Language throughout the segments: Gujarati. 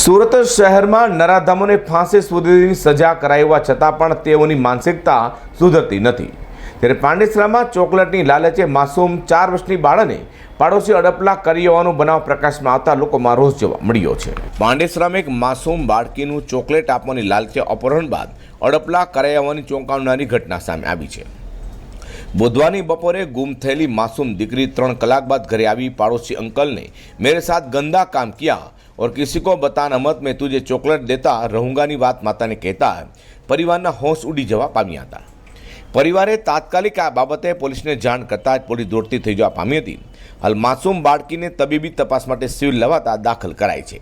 સુરત શહેરમાં નરાધમોને ફાંસી સુધીની સજા કરાવવા છતાં પણ તેઓની માનસિકતા સુધરતી નથી. ત્યારે પાંડેસરામાં ચોકલેટની લાલચે માસૂમ ચાર વર્ષની બાળને પાડોશી અડપલા કરી હોવાનો બનાવ પ્રકાશમાં આવતા લોકોમાં રોષ જોવા મળ્યો છે. પાંડેસરામાં એક માસૂમ બાળકીનું ચોકલેટ આપવાની લાલચે અપહરણ બાદ અડપલા કરાવવાની ચોંકાવનારી ઘટના સામે આવી છે. બુધવારની બપોરે ગુમ થયેલી માસૂમ દીકરી ત્રણ કલાક બાદ ઘરે આવી પાડોશી અંકલને મેરે સાથ ગંદા કામ ક્યાં और किसी को बताना મત મેં તુજે ચોકલેટ દેતા રહુંગાની વાત માતાને કહેતા પરિવારના હોશ ઉડી જવા પામ્યા હતા પરિવારે તાત્કાલિક આ બાબતે પોલીસને જાણ કરતાં જ પોલીસ દોડતી થઈ જવા પામી હતી હાલ માસૂમ બાળકીને તબીબી તપાસ માટે સિવિલ લવાતા દાખલ કરાઈ છે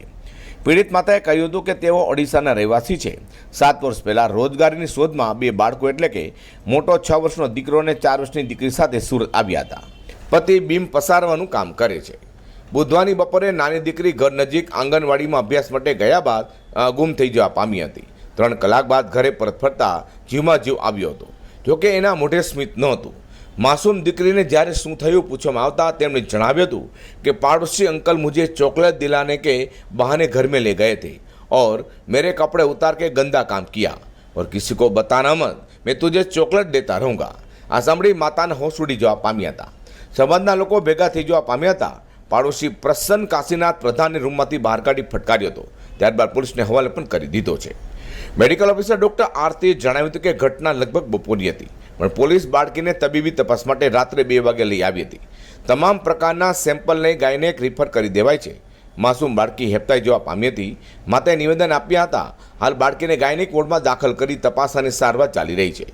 પીડિત માતાએ કહ્યું હતું કે તેઓ ઓડિશાના રહેવાસી છે। સાત વર્ષ પહેલાં રોજગારીની શોધમાં બે બાળકો એટલે કે મોટો છ વર્ષનો દીકરો અને ચાર વર્ષની દીકરી સાથે સુરત આવ્યા હતા। પતિ બીમ પસારવાનું કામ કરે છે। બુધવારની બપોરે નાની દીકરી ઘર નજીક આંગણવાડીમાં અભ્યાસ માટે ગયા બાદ ગુમ થઈ જવા પામી હતી. ત્રણ કલાક બાદ ઘરે પરત ફરતા જીવમાં જીવ આવ્યો હતો. જોકે એના મોઢે સ્મિત નહોતું. માસૂમ દીકરીને જ્યારે શું થયું પૂછવામાં આવતા તેમણે જણાવ્યું હતું કે પાડોશી અંકલ મુજે ચોકલેટ દિલાને કે બહાને घर में ले गए थे और मेरे कपड़े उतार के गंदा काम किया और किसी को बताना मत मैं तुझे ચોકલેટ દેતા રહુંગા. આ સાંભળી માતાને હોશ ઉડી જવા પામ્યા હતા. સંબંધના લોકો ભેગા થઈ જવા પામ્યા હતા. પાડોશી પ્રસન્ન કાશીનાથ પ્રધાનને રૂમમાંથી બહાર કાઢી ફટકાર્યો હતો. ત્યારબાદ પોલીસને હવાલે પણ કરી દીધો છે. મેડિકલ ઓફિસર ડોક્ટર આરતીએ જણાવ્યું હતું કે ઘટના લગભગ બપોરની હતી, પણ પોલીસ બાળકીને તબીબી તપાસ માટે રાત્રે બે વાગે લઈ આવી હતી. તમામ પ્રકારના સેમ્પલને ગાયનેક રિફર કરી દેવાય છે. માસૂમ બાળકી હેપતાઈ જવા પામી હતી. માતાએ નિવેદન આપ્યા હતા, હાલ બાળકીને ગાયનેક વોર્ડમાં દાખલ કરી તપાસ અને સારવાર ચાલી રહી છે.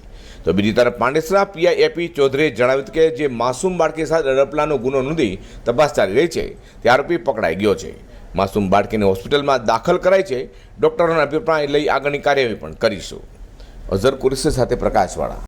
તો બીજી તરફ પાંડેસરા પીઆઈ એપી ચૌધરીએ જણાવ્યું કે જે માસૂમ બાળકી સાથે અડપલાનો ગુનો નોંધી તપાસ ચાલી રહી છે, તે આરોપી પકડાઈ ગયો છે. માસૂમ બાળકીને હોસ્પિટલમાં દાખલ કરાઈ છે. ડોક્ટરોના અભિપ્રાય લઈ આગળની કાર્યવાહી પણ કરીશું. અઝર કુરેશી સાથે પ્રકાશવાળા.